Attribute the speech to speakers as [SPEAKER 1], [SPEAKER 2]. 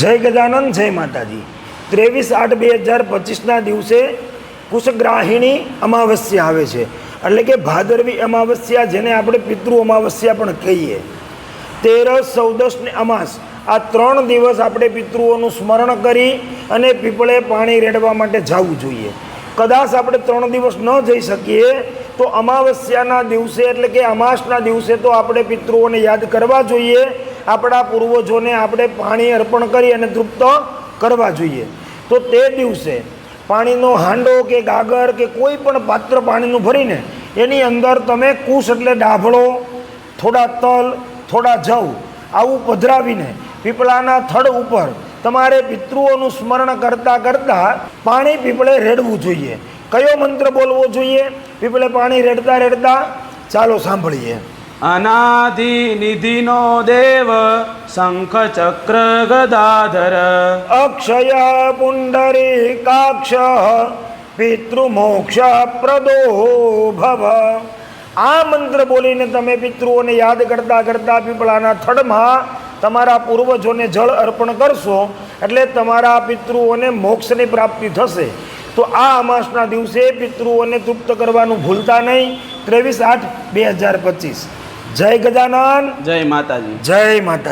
[SPEAKER 1] જય ગજાનંદ, જય માતાજી. ત્રેવીસ આઠ બે હજાર પચીસના દિવસે કુશગ્રાહિણી અમાવસ્યા આવે છે. એટલે કે ભાદરવી અમાવસ્યા જેને આપણે પિતૃ અમાવસ્યા પણ કહીએ. તેરસ ચૌદસ ને અમાસ. આ ત્રણ દિવસ આપણે પિતૃઓનું સ્મરણ કરી અને પીપળે પાણી રેડવા માટે જવું જોઈએ. કદાચ આપણે ત્રણ દિવસ ન જઈ શકીએ, તો અમાવસ્યાના દિવસે એટલે કે અમાસના દિવસે તો આપણે પિતૃઓને યાદ કરવા જોઈએ. આપણા પૂર્વજોને આપણે પાણી અર્પણ કરી અને તૃપ્ત કરવા જોઈએ. તો તે દિવસે પાણીનો હાંડો કે ગાગર કે કોઈ પણ પાત્ર પાણીનું ભરીને એની અંદર તમે કુશ એટલે ડાભળો, થોડા તલ, થોડા જવ આવું પધરાવીને પીપળાના થડ ઉપર તમારે પિતૃઓનું સ્મરણ કરતાં કરતાં પાણી પીપળે રેડવું જોઈએ. કયો મંત્ર બોલવો જોઈએ? પીપળે પાણી રેડતા રેડતા? ચાલો સાંભળીએ.
[SPEAKER 2] અનાધિ નિધિનો દેવ શંખ ચક્ર ગદાધર
[SPEAKER 1] અક્ષય પુંડરીકાક્ષ પિતૃમોક્ષ પ્રદો ભવ આ મંત્ર બોલીને તમે પિતૃઓને યાદ કરતા કરતા પીપળાના થડમાં તમારા પૂર્વજોને જળ અર્પણ કરશો એટલે તમારા પિતૃઓને મોક્ષની પ્રાપ્તિ થશે તો આ અમાસના દિવસે પિતૃઓને તૃપ્ત કરવાનું ભૂલતા નહીં ત્રેવીસ આઠ બે હજાર પચીસ જય ગજાનન.
[SPEAKER 2] જય માતાજી.
[SPEAKER 1] જય માતા